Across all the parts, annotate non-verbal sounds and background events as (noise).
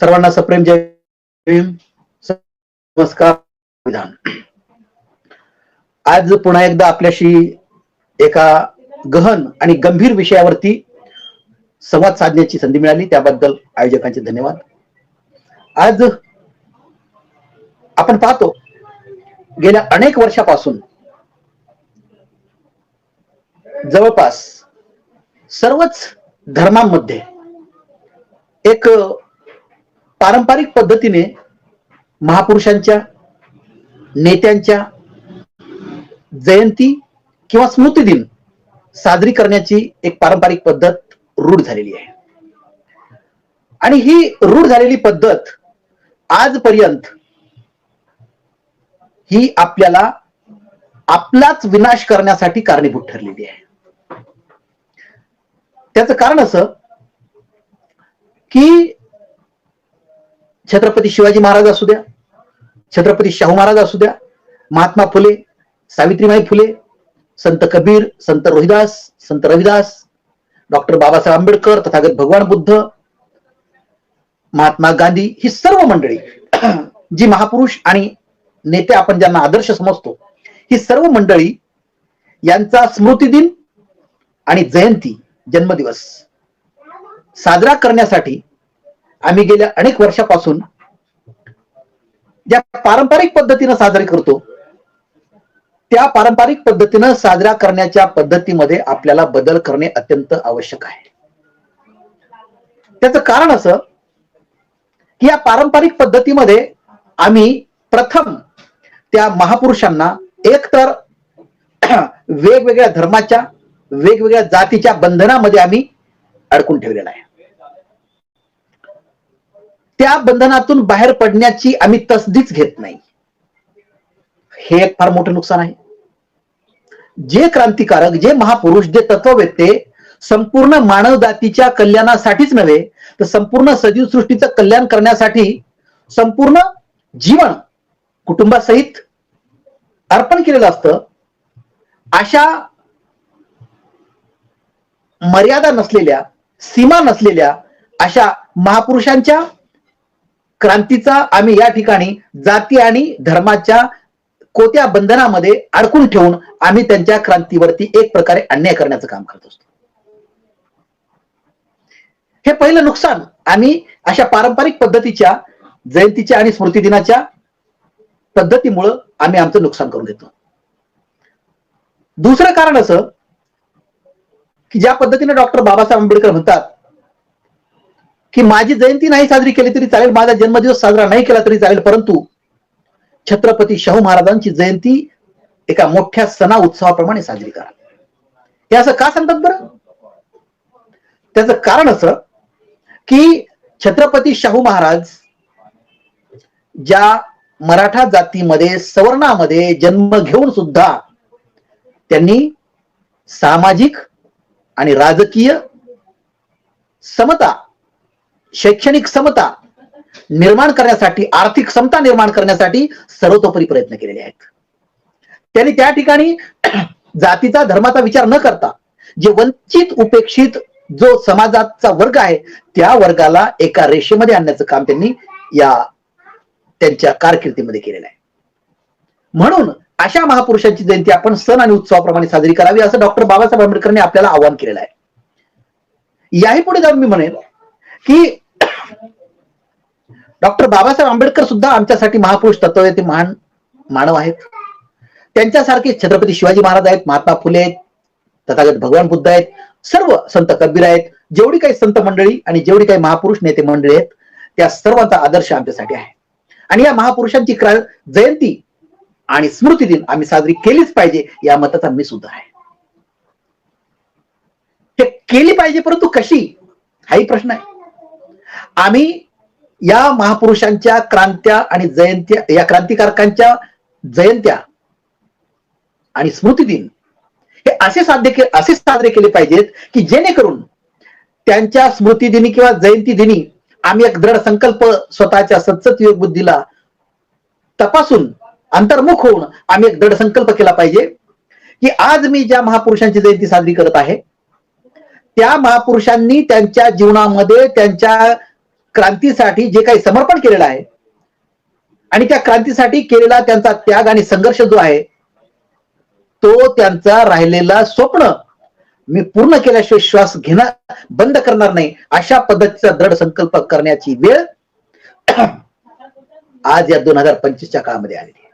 सर्वांना सप्रेम जय भीम. नमस्कार. विधान. आज पुन्हा एकदा आपल्याशी एका गहन आणि गंभीर विषयावरती संवाद साधण्याची संधी मिळाली. त्याबद्दल आयोजकांचे धन्यवाद. आज आपण पाहतो गेल्या अनेक वर्षापासून जवळपास सर्वच धर्मांमध्ये एक पारंपरिक पद्धतीने महापुरुषांच्या नेत्यांच्या जयंती किंवा स्मृतिदिन साजरी करण्याची एक पारंपरिक पद्धत रूढ झालेली आहे. आणि ही रूढ झालेली पद्धत आजपर्यंत ही आपल्याला आपलाच विनाश करण्यासाठी कारणीभूत ठरलेली आहे. त्याचं कारण असं की छत्रपती शिवाजी महाराज असू द्या छत्रपती शाहू महाराज असू द्या महात्मा फुले सावित्रीबाई फुले संत कबीर संत रोहिदास संत रविदास डॉक्टर बाबासाहेब आंबेडकर तथागत भगवान बुद्ध महात्मा गांधी ही सर्व मंडळी (clears throat) जी महापुरुष आणि नेते आपण ज्यांना आदर्श समजतो ही सर्व मंडळी यांचा स्मृती दिन आणि जयंती जन्मदिवस साजरा करण्यासाठी आम्ही गेल्या अनेक वर्षापासून ज्या पारंपरिक पद्धतीनं साजरे करतो त्या पारंपरिक पद्धतीनं साजरा करण्याच्या पद्धतीमध्ये आपल्याला बदल करणे अत्यंत आवश्यक आहे. त्याचं कारण असं की या पारंपरिक पद्धतीमध्ये आम्ही प्रथम त्या महापुरुषांना एकतर (clears throat) वेगवेगळ्या धर्माच्या वेगवेगळ्या जातीच्या बंधनामध्ये आम्ही अडकून ठेवलेला आहे. त्या बंधनातून बाहेर पडण्याची आम्ही तसदीच घेत नाही. हे एक फार मोठं नुकसान आहे. जे क्रांतिकारक जे महापुरुष जे तत्ववेत्ते संपूर्ण मानव जातीच्या कल्याणासाठीच नव्हे तर संपूर्ण सजीव सृष्टीचं कल्याण करण्यासाठी संपूर्ण जीवन कुटुंबासहित अर्पण केलेलं असतं. अशा मर्यादा नसलेल्या सीमा नसलेल्या अशा महापुरुषांच्या क्रांतीचा आम्ही या ठिकाणी जाती आणि धर्माच्या कोत्या बंधनामध्ये अडकून ठेवून आम्ही त्यांच्या क्रांतीवरती एक प्रकारे अन्याय करण्याचं काम करत असतो. हे पहिलं नुकसान आम्ही अशा पारंपरिक पद्धतीच्या जयंतीच्या आणि स्मृती दिनाच्या पद्धतीमुळं आम्ही आमचं नुकसान करून घेतो दुसरं कारण असं की ज्या पद्धतीने डॉक्टर बाबासाहेब आंबेडकर म्हणतात की माझी जयंती नाही साजरी केली तरी चालेल माझा जन्मदिवस साजरा नाही केला तरी चालेल परंतु छत्रपती शाहू महाराजांची जयंती एका मोठ्या सणा उत्सवाप्रमाणे साजरी करा. हे असं का सांगतात बरं? त्याचं कारण असं की छत्रपती शाहू महाराज ज्या मराठा जातीमध्ये सवर्णामध्ये जन्म घेऊन सुद्धा त्यांनी सामाजिक आणि राजकीय समता शैक्षणिक समता निर्माण करण्यासाठी आर्थिक समता निर्माण करण्यासाठी सर्वतोपरी प्रयत्न केलेले आहेत. त्यांनी त्या ठिकाणी (clears throat) जातीचा धर्माचा विचार न करता जे वंचित उपेक्षित जो समाजाचा वर्ग आहे त्या वर्गाला एका रेषेमध्ये आणण्याचं काम त्यांनी या त्यांच्या कारकिर्दीमध्ये केलेलं आहे. म्हणून अशा महापुरुषांची जयंती आपण सण आणि उत्सवाप्रमाणे साजरी करावी असं डॉक्टर बाबासाहेब आंबेडकरने आपल्याला आवाहन केलेलं आहे. याही पुढे जाऊन मी म्हणेन की डॉक्टर बाबासाहेब आंबेडकर सुद्धा आमच्यासाठी महापुरुष तत्ववेते महान मानव आहेत. त्यांच्यासारखे छत्रपती शिवाजी महाराज आहेत महात्मा फुले आहेत तथागत भगवान बुद्ध आहेत सर्व संत कबीर आहेत जेवढी काही संत मंडळी आणि जेवढी काही महापुरुष नेते मंडळी आहेत त्या सर्वांचा आदर्श आमच्यासाठी आहे. आणि या महापुरुषांची क्रा जयंती आणि स्मृती दिन आम्ही साजरी केलीच पाहिजे या मताचा मी सुद्धा आहे. हे केली पाहिजे परंतु कशी? हाही प्रश्न आहे. आम्ही या महापुरुषांच्या क्रांत्या आणि जयंत्या या क्रांतिकारकांच्या जयंत्या आणि स्मृतिदिन हे असे साध्य के असे साजरे केले पाहिजेत की जेणेकरून त्यांच्या स्मृतिदिनी किंवा जयंती दिनी आम्ही एक दृढ संकल्प स्वतःच्या सतसत योग बुद्धीला तपासून अंतर्मुख होऊन आम्ही एक दृढ संकल्प केला पाहिजे की आज मी ज्या महापुरुषांची जयंती साजरी करत आहे त्या महापुरुषांनी त्यांच्या जीवनामध्ये त्यांच्या क्रांतीसाठी जे काही समर्पण केलेलं आहे आणि त्या क्रांतीसाठी केलेला त्यांचा त्याग आणि संघर्ष जो आहे तो त्यांचा राहिलेला स्वप्न मी पूर्ण केल्याशिवाय श्वास घेणं बंद करणार नाही अशा पद्धतीचा दृढ संकल्प करण्याची वेळ (clears throat) आज या दोन हजार पंचवीसच्या काळामध्ये आलेली आहे.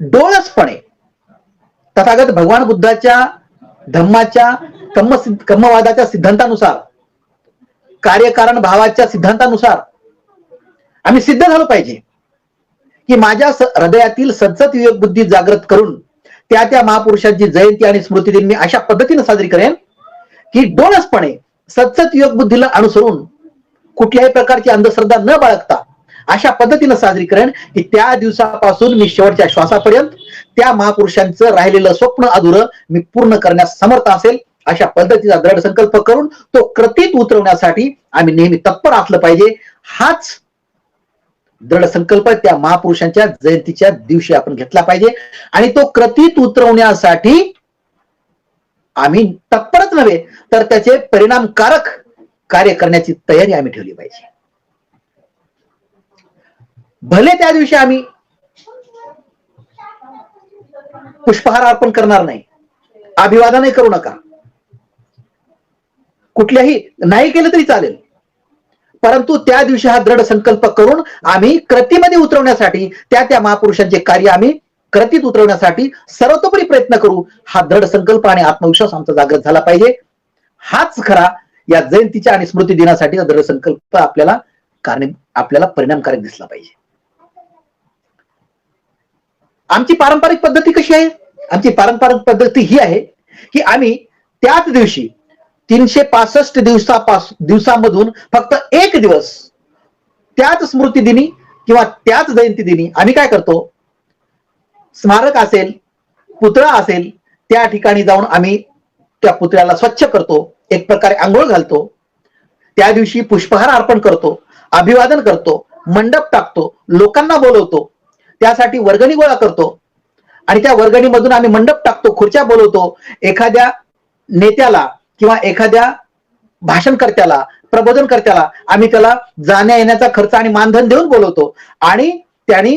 डोळसपणे तथागत भगवान बुद्धाच्या धम्माच्या कम्म कम्मवादाच्या सिद्धांतानुसार कार्यकारण भावाच्या सिद्धांतानुसार आम्ही सिद्ध झालो पाहिजे. की माझ्या हृदयातील सज्जत विवेक बुद्धी जागृत करून त्या त्या महापुरुषांची जयंती आणि स्मृती दिन मी अशा पद्धतीने साजरी करेन की डोळसपणे सतत योग बुद्धीला अनुसरून कुठल्याही प्रकारची अंधश्रद्धा न बाळगता अशा पद्धतीनं साजरी करेन की त्या दिवसापासून मी शेवटच्या श्वासापर्यंत त्या महापुरुषांचं राहिलेलं स्वप्न अधुरं मी पूर्ण करण्यास समर्थ असेल. अशा पद्धतीचा दृढ संकल्प करून तो कृतीत उतरवण्यासाठी आम्ही नेहमी तत्पर असलं पाहिजे. हाच दृढ संकल्प त्या महापुरुषांच्या जयंतीच्या दिवशी आपण घेतला पाहिजे. आणि तो कृतीत उतरवण्यासाठी आम्ही तत्परच नव्हे तर त्याचे परिणामकारक कार्य करण्याची तयारी आम्ही ठेवली पाहिजे. भले त्या दिवशी आम्ही पुष्पहार अर्पण करणार नाही अभिवादनही करू नका. कुठल्याही नाही केलं तरी चालेल. परंतु त्या दिवशी हा दृढ संकल्प करून आम्ही कृतीमध्ये उतरवण्यासाठी त्या त्या महापुरुषांचे कार्य आम्ही कृतीत उतरवण्यासाठी सर्वतोपरी प्रयत्न करू हा दृढ संकल्प आणि आत्मविश्वास आमचा जागृत झाला पाहिजे. हाच खरा या जयंतीच्या आणि स्मृती दिनासाठी दृढ संकल्प आपल्याला कारण आपल्याला परिणामकारक दिसला पाहिजे. आमची पारंपरिक पद्धती कशी आहे? आमची पारंपरिक पद्धती ही आहे की आम्ही त्याच दिवशी तीनशे पासष्ट दिवसापास दिवसामधून फक्त एक दिवस त्याच स्मृती दिनी किंवा त्याच जयंती दिनी आम्ही काय करतो? स्मारक असेल पुतळा असेल त्या ठिकाणी जाऊन आम्ही त्या पुतळ्याला स्वच्छ करतो एक प्रकारे आंघोळ घालतो त्या दिवशी पुष्पहार अर्पण करतो अभिवादन करतो मंडप टाकतो लोकांना बोलवतो त्यासाठी वर्गणी गोळा करतो आणि त्या वर्गणीमधून आम्ही मंडप टाकतो खुर्च्या बोलवतो एखाद्या नेत्याला किंवा एखाद्या भाषणकर्त्याला प्रबोधनकर्त्याला आम्ही त्याला जाण्या येण्याचा खर्च आणि मानधन देऊन बोलवतो. आणि त्यांनी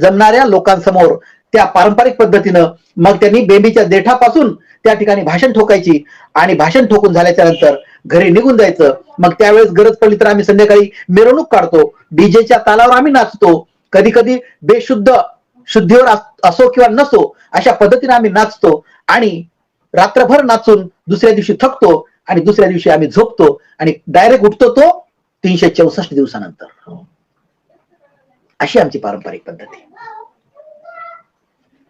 जमणाऱ्या लोकांसमोर त्या पारंपरिक पद्धतीनं मग त्यांनी बेंबीच्या देठापासून त्या ठिकाणी भाषण ठोकायची. आणि भाषण ठोकून झाल्याच्यानंतर घरी निघून जायचं. मग त्यावेळेस गरज पडली तर आम्ही संध्याकाळी मिरवणूक काढतो. डीजेच्या तालावर आम्ही नाचतो. कधी कधी बेशुद्ध शुद्धीवर असो किंवा नसो अशा पद्धतीने आम्ही नाचतो. आणि रात्रभर नाचून दुसऱ्या दिवशी थकतो आणि दुसऱ्या दिवशी आम्ही झोपतो आणि डायरेक्ट उठतो तो तीनशे चौसष्ट दिवसानंतर. अशी आमची पारंपरिक पद्धती.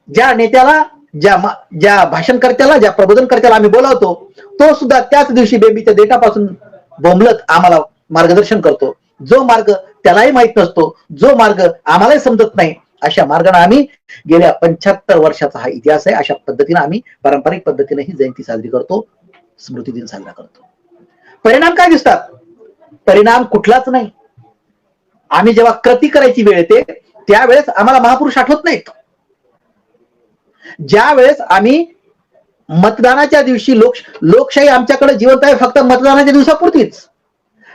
ज्या नेत्याला ज्या ज्या भाषणकर्त्याला ज्या प्रबोधनकर्त्याला आम्ही बोलावतो तो सुद्धा त्याच दिवशी बेबीच्या देठापासून बोंबलत आम्हाला मार्गदर्शन करतो. जो मार्ग त्यालाही माहीत नसतो जो मार्ग आम्हालाही समजत नाही अशा मार्गाने आम्ही गेल्या पंच्याहत्तर वर्षाचा हा इतिहास आहे. अशा पद्धतीने आम्ही पारंपरिक पद्धतीने ही जयंती साजरी करतो. स्मृती दिन साजरा करतो. परिणाम काय दिसतात? परिणाम कुठलाच नाही. आम्ही जेव्हा कृती करायची वेळ येते त्यावेळेस आम्हाला महापुरुष आठवत नाहीत. ज्या वेळेस आम्ही मतदानाच्या दिवशी लोक लोकशाही आमच्याकडे जिवंत आहे फक्त मतदानाच्या दिवसापुरतीच.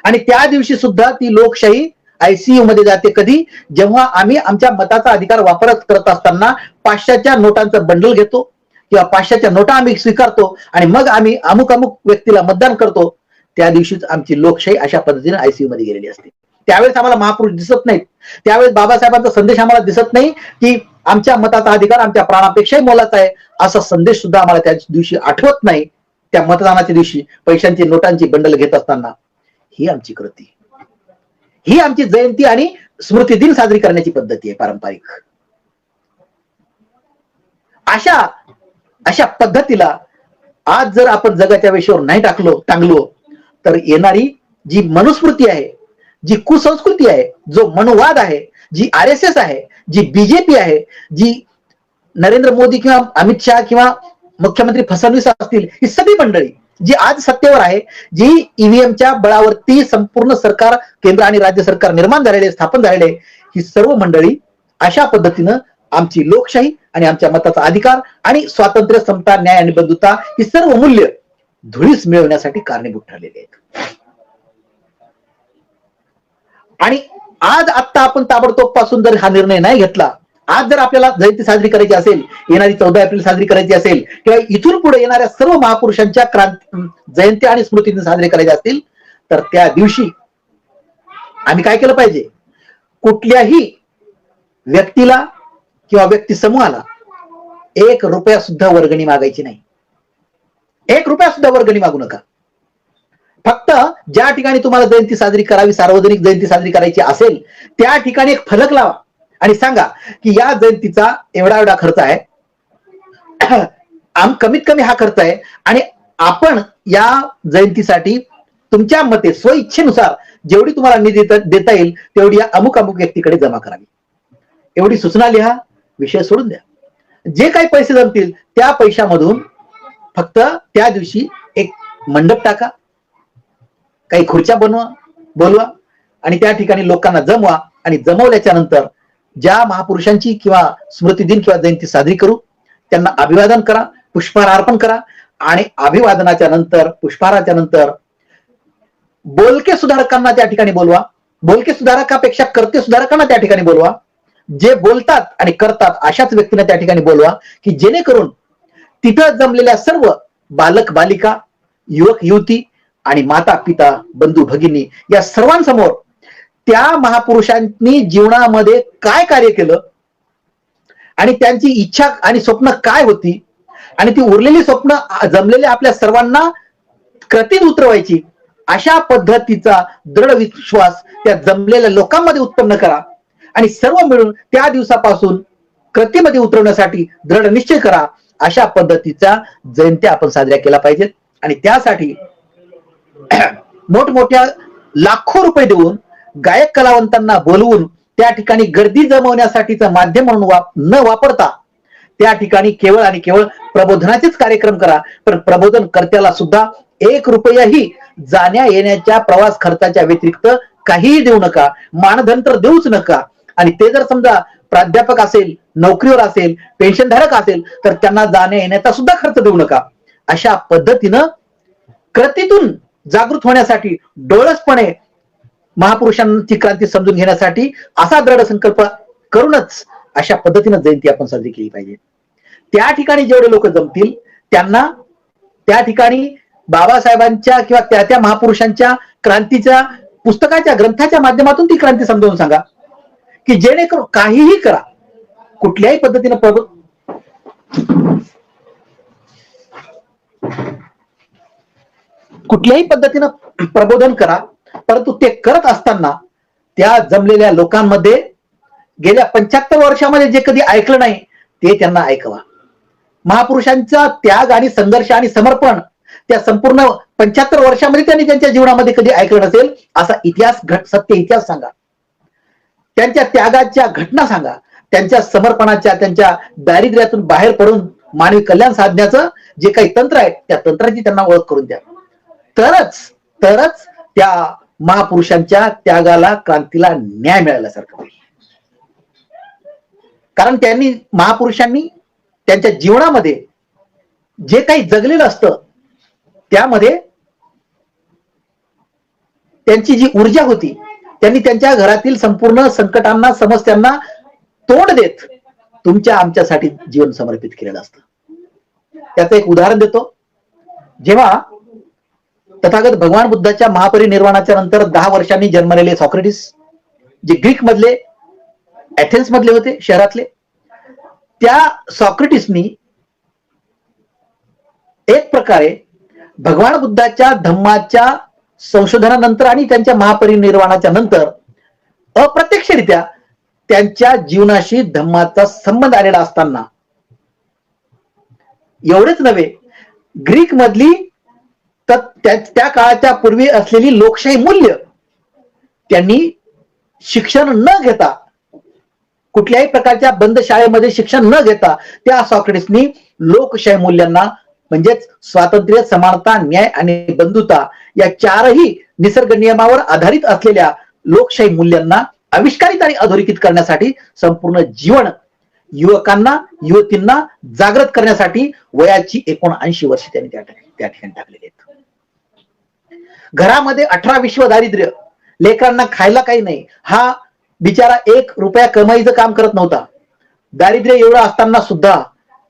आणि त्या दिवशी सुद्धा ती लोकशाही आयसीयू मध्ये जाते कधी? जेव्हा आम्ही आमच्या मताचा अधिकार वापरत करत असताना पाचशेच्या नोटांचं बंडल घेतो किंवा पाचशेच्या नोटा आम्ही स्वीकारतो आणि मग आम्ही अमुक अमुक व्यक्तीला मतदान करतो त्या दिवशीच आमची लोकशाही अशा पद्धतीने आयसीयू मध्ये गेलेली असते. त्यावेळेस आम्हाला महापुरुष दिसत नाहीत. त्यावेळेस बाबासाहेबांचा संदेश आम्हाला दिसत नाही की आमच्या मताचा अधिकार आमच्या प्राणापेक्षाही मोलाचा आहे. असा संदेश सुद्धा आम्हाला त्या दिवशी आठवत नाही. त्या मतदानाच्या दिवशी पैशांची नोटांची बंडल घेत असताना. ही आमची कृती. ही आमची जयंती आणि स्मृती दिन साजरी करण्याची पद्धती आहे पारंपरिक. अशा अशा पद्धतीला आज जर आपण जगाच्या वेशीवर नाही टाकलो टांगलो तर येणारी जी मनुस्मृती आहे जी कुसंस्कृती आहे जो मनोवाद आहे जी आर एस एस आहे जी बीजेपी आहे जी नरेंद्र मोदी किंवा अमित शहा किंवा मुख्यमंत्री फडणवीस असतील ही सगळी मंडळी जी आज सत्तेवर आहे जी ईव्हीएमच्या बळावरती संपूर्ण सरकार केंद्र आणि राज्य सरकार निर्माण झालेले स्थापन झालेले ही सर्व मंडळी अशा पद्धतीनं आमची लोकशाही आणि आमच्या मताचा अधिकार आणि स्वातंत्र्य समता न्याय आणि बंधुता ही सर्व मूल्य धुळीस मिळवण्यासाठी कारणीभूत ठरलेले आहेत. आणि आज आत्ता आपण ताबडतोबपासून जर हा निर्णय नाही घेतला आज जर आपल्याला जयंती साजरी करायची असेल येणारी चौदा एप्रिल साजरी करायची असेल किंवा इथून पुढे येणाऱ्या सर्व महापुरुषांच्या क्रांती जयंती आणि स्मृती साजरे करायचे असतील तर त्या दिवशी आम्ही काय केलं पाहिजे? कुठल्याही व्यक्तीला किंवा व्यक्ती समूहाला एक रुपया सुद्धा वर्गणी मागायची नाही. एक रुपया सुद्धा वर्गणी मागू नका. फक्त ज्या ठिकाणी तुम्हाला जयंती साजरी करावी सार्वजनिक जयंती साजरी करायची असेल त्या ठिकाणी एक फलक लावा. आणि सांगा की या जयंतीचा एवढा एवढा खर्च आहे. आम कमीत कमी हा खर्च आहे. आणि आपण या जयंतीसाठी तुमच्या मते स्वइच्छेनुसार जेवढी तुम्हाला निधी देता- येईल तेवढी या अमुक अमुक व्यक्तीकडे जमा करावी. एवढी सूचना लिहा विषय सोडून द्या. जे काही पैसे जमतील त्या पैशामधून फक्त त्या दिवशी एक मंडप टाका. काही खुर्च्या बनवा बोलवा. आणि त्या ठिकाणी लोकांना जमवा. आणि जमवल्याच्या नंतर ज्या महापुरुषांची किंवा स्मृती दिन किंवा जयंती साजरी करू त्यांना अभिवादन करा पुष्पहार अर्पण करा आणि अभिवादनाच्या नंतर पुष्पहाराच्या नंतर बोलके सुधारकांना त्या ठिकाणी बोलवा. बोलके सुधारकापेक्षा करते सुधारकांना त्या ठिकाणी बोलवा. जे बोलतात आणि करतात अशाच व्यक्तींना त्या ठिकाणी बोलवा की जेणेकरून तिथं जमलेल्या सर्व बालक बालिका युवक युवती आणि माता पिता बंधू भगिनी या सर्वांसमोर त्या महापुरुषांनी जीवनामध्ये काय कार्य केलं? आणि त्यांची इच्छा आणि स्वप्न काय होती? आणि ती उरलेली स्वप्न जमलेले आपल्या सर्वांना कृतीत उतरवायची अशा पद्धतीचा दृढ विश्वास त्या जमलेल्या लोकांमध्ये उत्पन्न करा. आणि सर्व मिळून त्या दिवसापासून कृतीमध्ये उतरवण्यासाठी दृढ निश्चय करा. अशा पद्धतीचा जयंत्या आपण साजऱ्या केला पाहिजेत आणि त्यासाठी (clears throat) मोठमोठ्या लाखो रुपये देऊन गायक कलावंतांना बोलवून त्या ठिकाणी गर्दी जमवण्यासाठीचं माध्यम म्हणून वाप न वापरता त्या ठिकाणी केवळ आणि केवळ प्रबोधनाचेच कार्यक्रम करा. पण प्रबोधन कर्त्याला सुद्धा एक रुपयाही जाण्या येण्याच्या प्रवास खर्चाच्या व्यतिरिक्त काहीही देऊ नका. मानधन तर देऊच नका. आणि ते जर समजा प्राध्यापक असेल नोकरीवर असेल पेन्शनधारक असेल तर त्यांना जाण्या येण्याचा सुद्धा खर्च देऊ नका. अशा पद्धतीनं कृतीतून जागृत होण्यासाठी डोळसपणे महापुरुषांची क्रांती समजून घेण्यासाठी असा दृढ संकल्प करूनच अशा पद्धतीनं जयंती आपण साजरी केली पाहिजे. त्या ठिकाणी जेवढे लोक जमतील त्यांना त्या ठिकाणी बाबासाहेबांच्या किंवा त्या त्या महापुरुषांच्या क्रांतीच्या पुस्तकाच्या ग्रंथाच्या माध्यमातून ती क्रांती समजावून सांगा. की जेणेकरून काहीही करा. कुठल्याही पद्धतीनं प्रभू कुठल्याही पद्धतीनं प्रबोधन करा. परंतु ते करत असताना त्या जमलेल्या लोकांमध्ये गेल्या पंच्याहत्तर वर्षामध्ये जे कधी ऐकलं नाही ते त्यांना ऐकवा. महापुरुषांचा त्याग आणि संघर्ष आणि समर्पण त्या संपूर्ण पंच्याहत्तर वर्षामध्ये त्यांनी त्यांच्या जीवनामध्ये कधी ऐकलं नसेल असा इतिहास घट सत्य इतिहास सांगा. त्यांच्या त्यागाच्या घटना सांगा. त्यांच्या समर्पणाच्या त्यांच्या दारिद्र्यातून बाहेर पडून मानवी कल्याण साधण्याचं जे काही तंत्र आहे त्या तंत्राची त्यांना ओळख करून द्या. तरच तरच त्या महापुरुषांच्या त्यागाला क्रांतीला न्याय मिळाल्यासारखं होईल. कारण त्यांनी महापुरुषांनी त्यांच्या जीवनामध्ये जे काही जगलेलं असतं त्यामध्ये त्यांची जी ऊर्जा होती त्यांनी त्यांच्या घरातील संपूर्ण संकटांना समस्यांना तोंड देत तुमच्या आमच्यासाठी जीवन समर्पित केलेलं असतं. त्याचं एक उदाहरण देतो. जेव्हा तथागत भगवान बुद्धाच्या महापरिनिर्वाणाच्या नंतर दहा वर्षांनी जन्मलेले सॉक्रेटिस जे ग्रीक मधले एथेन्स मधले होते शहरातले. त्या सॉक्रेटिसनी एक प्रकारे भगवान बुद्धाच्या धम्माच्या संशोधनानंतर आणि त्यांच्या महापरिनिर्वाणाच्या नंतर अप्रत्यक्षरित्या त्यांच्या जीवनाशी धम्माचा संबंध आलेला असताना. एवढेच नव्हे ग्रीक मधली तर त्या त्या काळाच्या पूर्वी असलेली लोकशाही मूल्य त्यांनी शिक्षण न घेता कुठल्याही प्रकारच्या बंद शाळेमध्ये शिक्षण न घेता त्या सॉक्रेटिसनी लोकशाही मूल्यांना म्हणजेच स्वातंत्र्य समानता न्याय आणि बंधुता या चारही निसर्ग नियमावर आधारित असलेल्या लोकशाही मूल्यांना आविष्कारित आणि अधोरेखित करण्यासाठी संपूर्ण जीवन युवकांना युवतींना जागृत करण्यासाठी वयाची एकोणऐंशी वर्ष त्यांनी त्या त्या ठिकाणी टाकलेले आहेत. घरामध्ये अठरा विश्व दारिद्र्य. लेकरांना खायला काही नाही. हा बिचारा एक रुपया कमाईचं काम करत नव्हता. दारिद्र्य एवढं असताना सुद्धा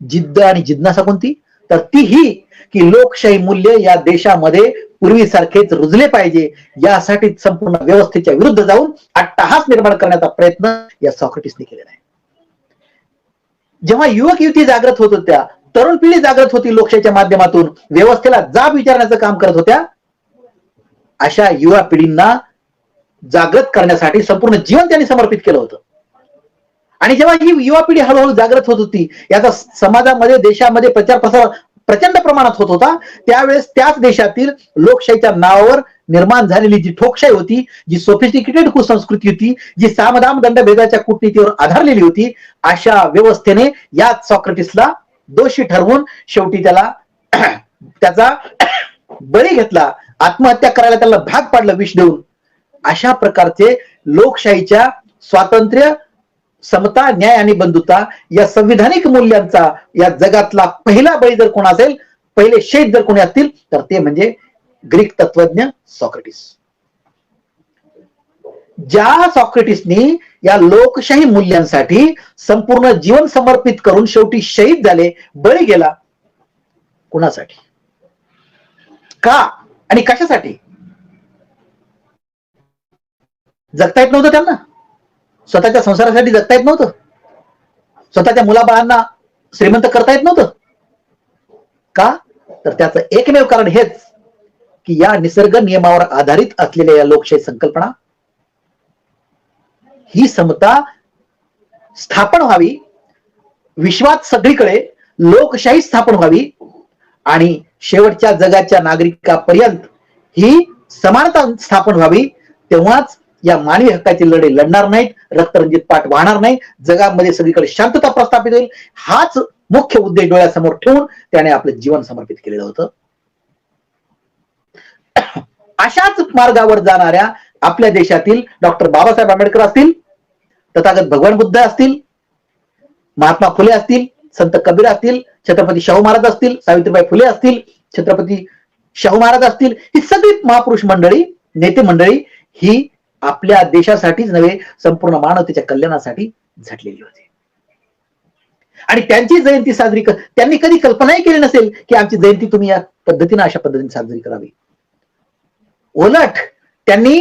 जिद्द आणि जिज्ञासा कोणती? तर ती ही की लोकशाही मूल्य या देशामध्ये पूर्वीसारखेच रुजले पाहिजे. यासाठी संपूर्ण व्यवस्थेच्या विरुद्ध जाऊन अट्टहास निर्माण करण्याचा प्रयत्न या सॉक्रेटिसने केलेला आहे. जेव्हा युवक युवती जागृत होत होत्या तरुण पिढी जागृत होती लोकशाहीच्या माध्यमातून व्यवस्थेला जाब विचारण्याचं काम करत होत्या अशा युवा पिढींना जागृत करण्यासाठी संपूर्ण जीवन त्यांनी समर्पित केलं होतं. आणि जेव्हा ही युवा पिढी हळूहळू जागृत होत होती याचा समाजामध्ये देशामध्ये प्रचार प्रसार प्रचंड प्रमाणात होत होता त्यावेळेस त्याच देशातील लोकशाहीच्या नावावर निर्माण झालेली जी ठोकशाही होती जी सोफिस्टिकेटेड कुसंस्कृती होती जी सामदाम दंडभेदाच्या कूटनीतीवर आधारलेली होती अशा व्यवस्थेने याच सॉक्रेटिसला दोषी ठरवून शेवटी त्याला (clears throat) त्याचा (clears throat) बळी घेतला. आत्महत्या करायला त्याला भाग पाडलं विष देऊन. अशा प्रकारचे लोकशाहीच्या स्वातंत्र्य समता न्याय आणि बंधुता या संविधानिक मूल्यांचा या जगातला पहिला बळी जर कोण असेल पहिले शेत जर कोणी असतील तर ते म्हणजे ग्रीक तत्वज्ञ सॉक्रेटिस. ज्या सॉक्रेटिसनी या लोकशाही मूल्यांसाठी संपूर्ण जीवन समर्पित करून शेवटी शहीद झाले बळी गेला कुणासाठी? का? आणि कशासाठी? जगता येत नव्हतं त्यांना. स्वतःच्या संसारासाठी जगता येत नव्हतं. स्वतःच्या मुलाबाळांना श्रीमंत करता येत नव्हतं. का? तर त्याचं एकमेव कारण हेच की या निसर्ग नियमावर आधारित असलेल्या या लोकशाही संकल्पना ही समता स्थापन व्हावी विश्वात सगळीकडे लोकशाही स्थापन व्हावी आणि शेवटच्या जगाच्या नागरिकापर्यंत ही समानता स्थापन व्हावी. तेव्हाच या मानवी हक्काची लढे लढणार नाहीत रक्तरंजित पाठ वाहणार नाही जगामध्ये सगळीकडे शांतता प्रस्थापित होईल. हाच मुख्य उद्देश डोळ्यासमोर ठेवून त्याने आपलं जीवन समर्पित केलेलं होतं. अशाच मार्गावर जाणाऱ्या आपल्या देशातील डॉक्टर बाबासाहेब आंबेडकर असतील तथागत भगवान बुद्ध असतील महात्मा फुले असतील संत कबीर असतील छत्रपती शाहू महाराज असतील सावित्रीबाई फुले असतील छत्रपती शाहू महाराज असतील ही सगळी महापुरुष मंडळी नेते मंडळी ही आपल्या देशासाठीच नव्हे संपूर्ण मानवतेच्या कल्याणासाठी झटलेली होती. आणि त्यांची जयंती साजरी कर त्यांनी कधी कल्पनाही केली नसेल की आमची जयंती तुम्ही या पद्धतीने अशा पद्धतीने साजरी करावी. उलट त्यांनी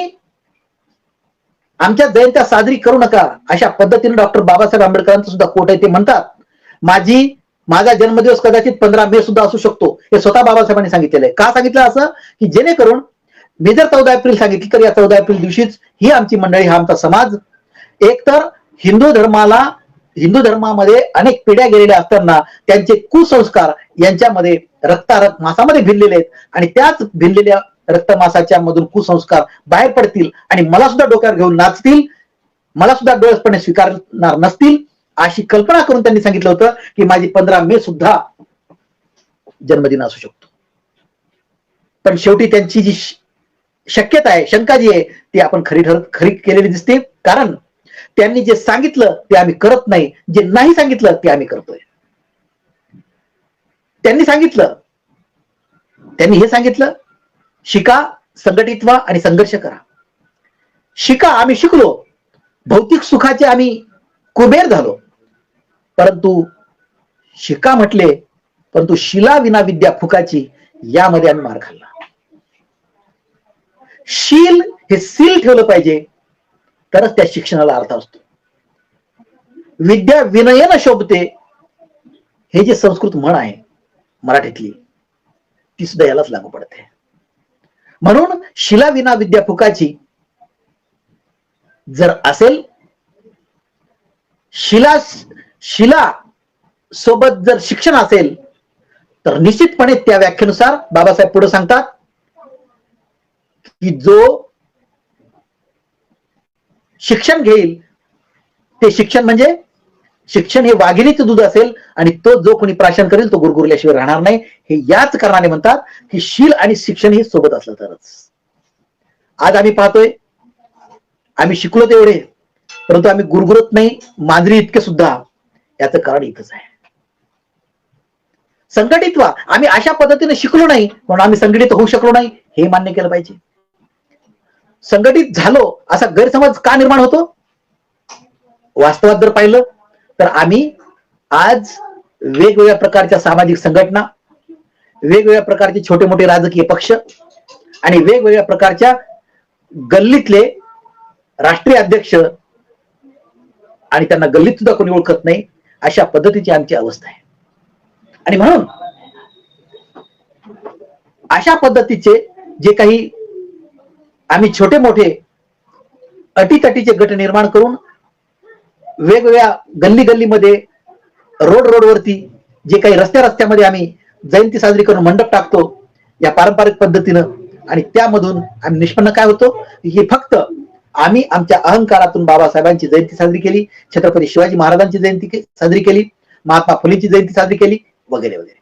आमच्या जयंत्या साजरी करू नका अशा पद्धतीने डॉक्टर बाबासाहेब आंबेडकरांचं सुद्धा कोट आहे ते म्हणतात. माझी माझा जन्मदिवस कदाचित पंधरा मे सुद्धा असू शकतो हे स्वतः बाबासाहेबांनी सांगितलेलं आहे. का सांगितलं असं? की जेणेकरून मी जर चौदा एप्रिल सांगितली तर या चौदा एप्रिल दिवशीच ही आमची मंडळी हा आमचा समाज एकतर हिंदू धर्माला हिंदू धर्मामध्ये अनेक पिढ्या गेलेल्या असताना त्यांचे कुसंस्कार यांच्यामध्ये रक्तारक्त मासामध्ये भिनलेले आहेत. आणि त्याच भिनलेल्या रक्तमासाच्या मधून कुसंस्कार बाहेर पडतील आणि मला सुद्धा डोक्यावर घेऊन नाचतील मला सुद्धा डोळसपणे स्वीकारणार नसतील. अशी कल्पना करून त्यांनी सांगितलं होतं की माझी पंधरा मे सुद्धा जन्मदिन असू शकतो. पण शेवटी त्यांची जी शक्यता आहे शंका जी आहे ती आपण खरी ठरत खरी केलेली दिसते. कारण त्यांनी जे सांगितलं ते आम्ही करत नाही. जे नाही सांगितलं ते आम्ही करतोय. त्यांनी सांगितलं. त्यांनी हे सांगितलं शिका संघटित व्हा आणि संघर्ष करा. शिका आम्ही शिकलो. भौतिक सुखाचे आम्ही कुबेर झालो. परंतु शिका म्हटले परंतु शिला विना विद्या फुकाची यामध्ये आम्ही मार खाल्ला. शील हे सील ठेवलं पाहिजे तरच त्या शिक्षणाला अर्थ असतो. विद्या विनयन शोभते हे जे संस्कृत म्हण आहे मराठीतली ती सुद्धा यालाच लागू पडते. म्हणून शिला विना विद्या फुकाची जर असेल शिला शिला सोबत जर शिक्षण असेल तर निश्चितपणे त्या व्याख्येनुसार बाबासाहेब पुढे सांगतात की जो शिक्षण घेईल ते शिक्षण म्हणजे शिक्षण हे वाघिणीचं दूध असेल आणि तो जो कोणी प्राशन करेल तो गुरगुरल्याशिवाय राहणार नाही. हे याच कारणाने म्हणतात की शील आणि शिक्षण हे सोबत असलं तरच. आज आम्ही पाहतोय आम्ही शिकलो तेवढे परंतु आम्ही गुरगुरत नाही मांजरी इतके सुद्धा. याचं कारण इथंच आहे. संघटित व्हा. आम्ही अशा पद्धतीने शिकलो नाही म्हणून आम्ही संघटित होऊ शकलो नाही हे मान्य केलं पाहिजे. संघटित झालो असा गैरसमज का निर्माण होतो? वास्तवात जर पाहिलं तर आम्ही आज वेगवेगळ्या प्रकारच्या सामाजिक संघटना वेगवेगळ्या प्रकारचे छोटे मोठे राजकीय पक्ष आणि वेगवेगळ्या प्रकारच्या गल्लीतले राष्ट्रीय अध्यक्ष आणि त्यांना गल्लीत सुद्धा कोणी ओळखत नाही अशा पद्धतीची आमची अवस्था आहे. आणि म्हणून अशा पद्धतीचे जे काही आम्ही छोटे मोठे अटीतटीचे गट निर्माण करून वेगवेगळ्या गल्ली गल्लीमध्ये रोड रोडवरती जे काही रस्त्या रस्त्यामध्ये आम्ही जयंती साजरी करून मंडप टाकतो या पारंपरिक पद्धतीनं. आणि त्यामधून आम्ही निष्पन्न काय होतो? की फक्त आम्ही आमच्या अहंकारातून बाबासाहेबांची जयंती साजरी केली छत्रपती शिवाजी महाराजांची जयंती के- साजरी केली महात्मा फुलेची जयंती साजरी केली वगैरे वगैरे.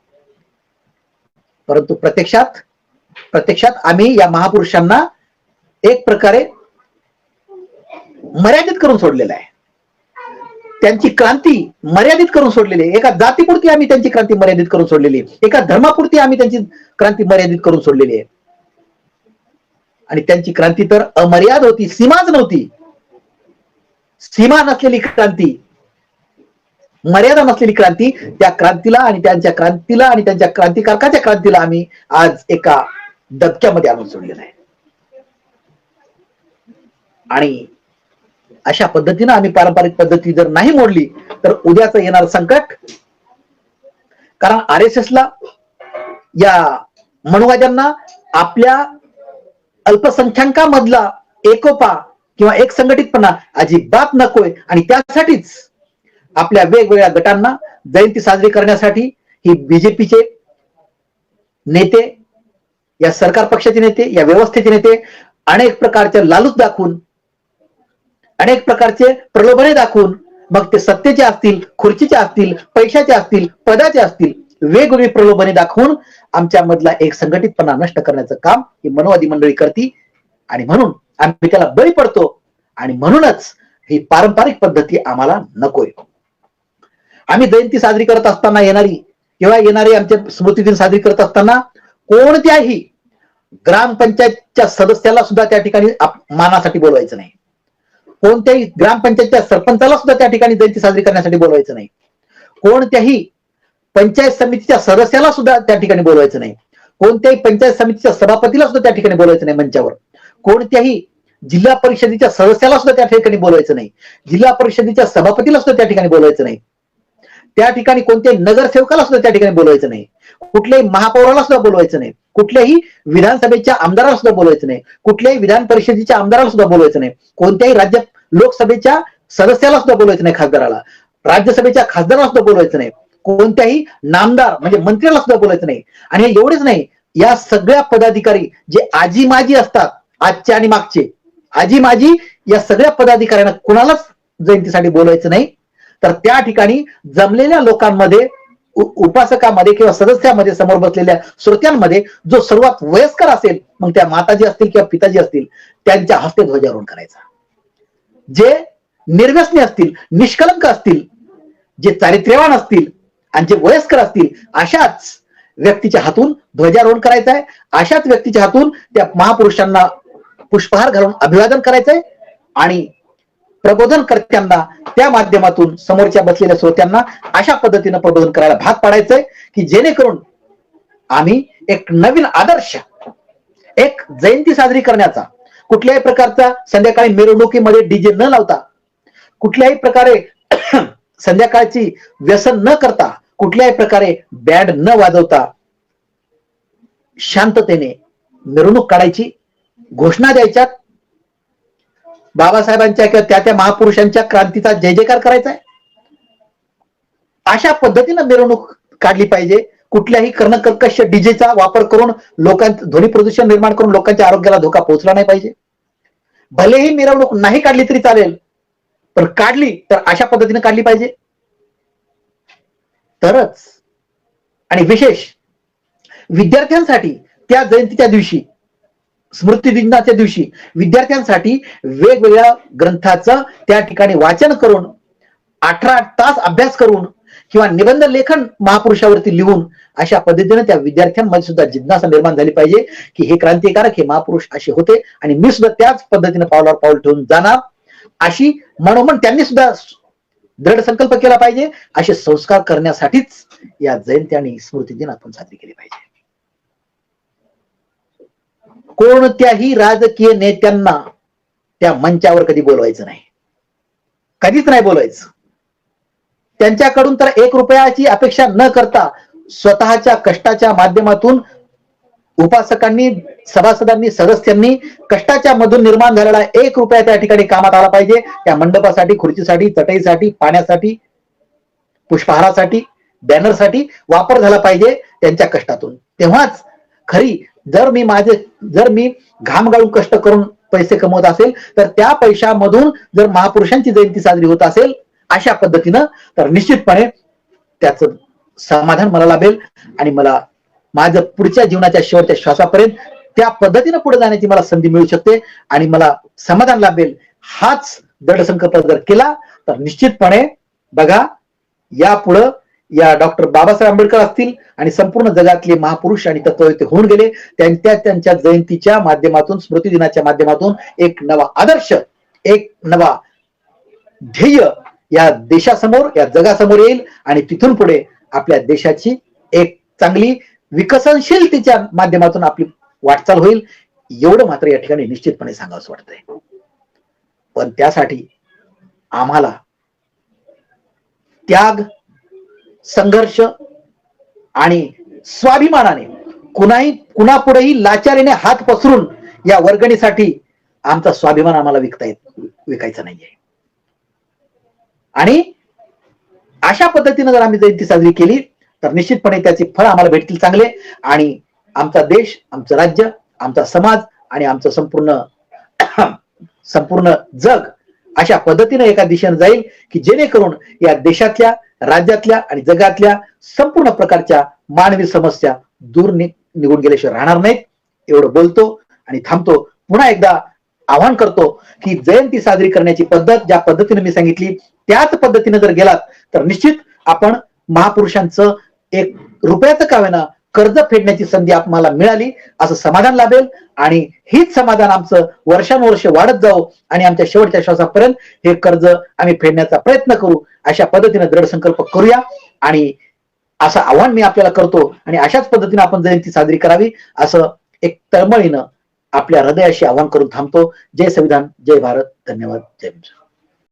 परंतु प्रत्यक्षात प्रत्यक्षात आम्ही या महापुरुषांना एक प्रकारे मर्यादित करून सोडलेलं आहे. त्यांची क्रांती मर्यादित करून सोडलेली आहे. एका जातीपुरती आम्ही त्यांची क्रांती मर्यादित करून सोडलेली आहे. एका धर्मापुरती आम्ही त्यांची क्रांती मर्यादित करून सोडलेली आहे. आणि त्यांची क्रांती तर अमर्याद होती सीमाच नव्हती. सीमा नसलेली क्रांती. मर्यादा नसलेली क्रांती. त्या क्रांतीला आणि त्यांच्या क्रांतीला आणि त्यांच्या क्रांतिकारकाच्या क्रांतीला आम्ही आज एका दबक्यामध्ये आणून सोडलेलं आहे. आणि अशा पद्धतीनं आम्ही पारंपरिक पद्धती जर नाही मोडली तर उद्याच येणार संकट. कारण आर एस ला या मनुवाद्यांना आपल्या अल्पसंख्याकामधला एकोपा किंवा एक संघटितपणा अजिबात नकोय. आणि त्यासाठीच आपल्या वेगवेगळ्या गटांना जयंती साजरी करण्यासाठी ही बीजेपीचे नेते या सरकार पक्षाचे नेते या व्यवस्थेचे नेते अनेक प्रकारचे लालूच दाखवून अनेक प्रकारचे प्रलोभने दाखवून मग ते सत्तेचे असतील खुर्चीचे असतील पैशाचे असतील पदाचे असतील वेगवेगळी प्रलोभने दाखवून आमच्या मधला एक संघटितपणा नष्ट करण्याचं काम ही मनोवादी मंडळी करती. आणि म्हणून आम्ही त्याला बळी पडतो. आणि म्हणूनच ही पारंपरिक पद्धती आम्हाला नकोय. आम्ही जयंती साजरी करत असताना येणारी किंवा येणारी आमचे स्मृतिदिन साजरी करत असताना कोणत्याही ग्रामपंचायतच्या सदस्याला सुद्धा त्या ठिकाणी मानासाठी बोलवायचं नाही. कोणत्याही ग्रामपंचायतच्या सरपंचाला सुद्धा त्या ठिकाणी जयंती साजरी करण्यासाठी बोलवायचं नाही. कोणत्याही पंचायत समितीच्या सदस्याला सुद्धा त्या ठिकाणी बोलवायचं नाही. कोणत्याही पंचायत समितीच्या सभापतीला सुद्धा त्या ठिकाणी बोलायचं नाही मंचावर. कोणत्याही जिल्हा परिषदेच्या सदस्याला सुद्धा त्या ठिकाणी बोलायचं नाही. जिल्हा परिषदेच्या सभापतीला सुद्धा त्या ठिकाणी बोलवायचं नाही. त्या ठिकाणी कोणत्याही नगरसेवकाला सुद्धा त्या ठिकाणी बोलवायचं नाही. कुठल्याही महापौराला सुद्धा बोलवायचं नाही. कुठल्याही विधानसभेच्या आमदाराला सुद्धा बोलायचं नाही. कुठल्याही विधान परिषदेच्या आमदाराला सुद्धा बोलायचं नाही. कोणत्याही राज्य लोकसभेच्या सदस्याला सुद्धा बोलवायचं नाही खासदाराला. राज्यसभेच्या खासदाराला सुद्धा बोलवायचं नाही. कोणत्याही नामदार म्हणजे मंत्र्याला सुद्धा बोलायचं नाही. आणि हे एवढेच नाही या सगळ्या पदाधिकारी जे आजी माजी असतात आजचे आणि मागचे आजी माजी या सगळ्या पदाधिकाऱ्यांना कुणालाच जयंतीसाठी बोलायचं नाही. तर त्या ठिकाणी जमलेल्या लोकांमध्ये उपासकामध्ये किंवा सदस्यामध्ये समोर बसलेल्या श्रोत्यांमध्ये जो सर्वात वयस्कर असेल मग त्या माताजी असतील किंवा पिताजी असतील त्यांच्या हस्ते ध्वजारोहण करायचा. जे निर्व्यसनी असतील निष्कलंक असतील जे चारित्र्यवान असतील आणि जे वयस्कर असतील अशाच व्यक्तीच्या हातून ध्वजारोहण करायचं आहे अशाच व्यक्तीच्या हातून त्या महापुरुषांना पुष्पहार घालून अभिवादन करायचंय. आणि प्रबोधनकर्त्यांना त्या माध्यमातून समोरच्या बसलेल्या श्रोत्यांना अशा पद्धतीनं प्रबोधन करायला भाग पाडायचंय की जेणेकरून आम्ही एक नवीन आदर्श एक जयंती साजरी करण्याचा कुठल्याही प्रकारचा संध्याकाळी मिरवणुकीमध्ये डीजे न लावता कुठल्याही प्रकारे संध्याकाळची व्यसन न करता कुठल्याही प्रकारे बँड न वाजवता शांततेने मिरवणूक काढायची घोषणा द्यायच्या बाबासाहेबांच्या किंवा त्या त्या महापुरुषांच्या क्रांतीचा जय जयकार करायचा आहे अशा पद्धतीनं मिरवणूक काढली पाहिजे. कुठल्याही कर्णकर्कश डीजेचा वापर करून लोकांचं ध्वनी प्रदूषण निर्माण करून लोकांच्या आरोग्याला धोका पोहोचला नाही पाहिजे. भलेही मिरवणूक नाही काढली तरी चालेल तर काढली तर अशा पद्धतीने काढली पाहिजे. तरच आणि विशेष विद्यार्थ्यांसाठी त्या जयंतीच्या दिवशी स्मृती दिनाच्या दिवशी विद्यार्थ्यांसाठी वेगवेगळ्या ग्रंथाचं त्या ठिकाणी वाचन करून अठरा तास अभ्यास करून किंवा निबंध लेखन महापुरुषावरती लिहून अशा पद्धतीने त्या विद्यार्थ्यांमध्ये सुद्धा जिज्ञासा निर्माण झाली पाहिजे की हे क्रांतिकारक हे महापुरुष असे होते आणि मी सुद्धा त्याच पद्धतीने पावलावर पाऊल ठेवून जाणार. अशी मनोमन त्यांनी सुद्धा दृढ संकल्प केला पाहिजे. असे संस्कार करण्यासाठीच या जयंती आणि स्मृती दिन आपण साजरी केली पाहिजे. कोणत्याही राजकीय नेत्यांना त्या मंचावर कधी बोलवायचं नाही. कधीच नाही बोलवायचं. त्यांच्याकडून तर एक रुपयाची अपेक्षा न करता स्वतःच्या कष्टाच्या माध्यमातून उपासकांनी सभासदांनी सदस्यांनी कष्टाच्या मधून निर्माण झालेला एक रुपया त्या ठिकाणी कामात आला पाहिजे. त्या मंडपासाठी खुर्चीसाठी चटईसाठी पाण्यासाठी पुष्पहारासाठी बॅनरसाठी वापर झाला पाहिजे त्यांच्या कष्टातून. तेव्हाच खरी जर मी माझे जर मी घाम गाळून कष्ट करून पैसे कमवत असेल तर त्या पैशामधून जर महापुरुषांची जयंती साजरी होत असेल अशा पद्धतीनं तर निश्चितपणे त्याचं समाधान मला लाभेल आणि मला माझं पुढच्या जीवनाच्या शेवटच्या श्वासापर्यंत त्या पद्धतीनं पुढे जाण्याची मला संधी मिळू शकते आणि मला समाधान लाभेल हाच दृढ संकल्प जर केला तर निश्चितपणे बघा यापुढं या डॉक्टर बाबासाहेब आंबेडकर असतील आणि संपूर्ण जगातले महापुरुष आणि तत्ववेते होऊन गेले त्यांच्या त्यांच्या जयंतीच्या माध्यमातून स्मृती दिनाच्या माध्यमातून एक नवा आदर्श एक नवा ध्येय या देशासमोर या जगासमोर येईल आणि तिथून पुढे आपल्या देशाची एक चांगली विकसनशीलतेच्या माध्यमातून आपली वाटचाल होईल. एवढं मात्र या ठिकाणी निश्चितपणे सांगावंसं वाटतंय. पण त्यासाठी आम्हाला त्याग संघर्ष आणि स्वाभिमानाने कुणाही कुणापुढेही लाचारीने हात पसरून या वर्गणीसाठी आमचा स्वाभिमान आम्हाला विकता येत विकायचा नाहीये. आणि अशा पद्धतीने जर आम्ही जयंती साजरी केली तर निश्चितपणे त्याचे फळ आम्हाला भेटतील चांगले. आणि आमचा देश आमचं राज्य आमचा समाज आणि आमचं संपूर्ण (clears throat) संपूर्ण जग अशा पद्धतीने एका दिशेने जाईल की जेणेकरून या देशातल्या राज्यातल्या आणि जगातल्या संपूर्ण प्रकारच्या मानवी समस्या दूर नि- निघून गेल्याशिवाय राहणार नाहीत. एवढं बोलतो आणि थांबतो. पुन्हा एकदा आवाहन करतो की जयंती साजरी करण्याची पद्धत ज्या पद्धतीने मी सांगितली त्याच पद्धतीने जर गेलात तर निश्चित आपण महापुरुषांचं एक रुपयाचं का होईना कर्ज फेडण्याची संधी आम्हाला मिळाली असं समाधान लाभेल. आणि हीच समाधान आमचं वर्षानुवर्ष वाढत जाऊ आणि आमच्या शेवटच्या श्वासापर्यंत हे कर्ज आम्ही फेडण्याचा प्रयत्न करू अशा पद्धतीने दृढ संकल्प करूया. आणि असं आव्हान मी आपल्याला करतो आणि अशाच पद्धतीने आपण जयंती साजरी करावी असं एक तळमळीनं आपल्या हृदयाशी आवाहन करून थांबतो. जय संविधान जय भारत. धन्यवाद. जय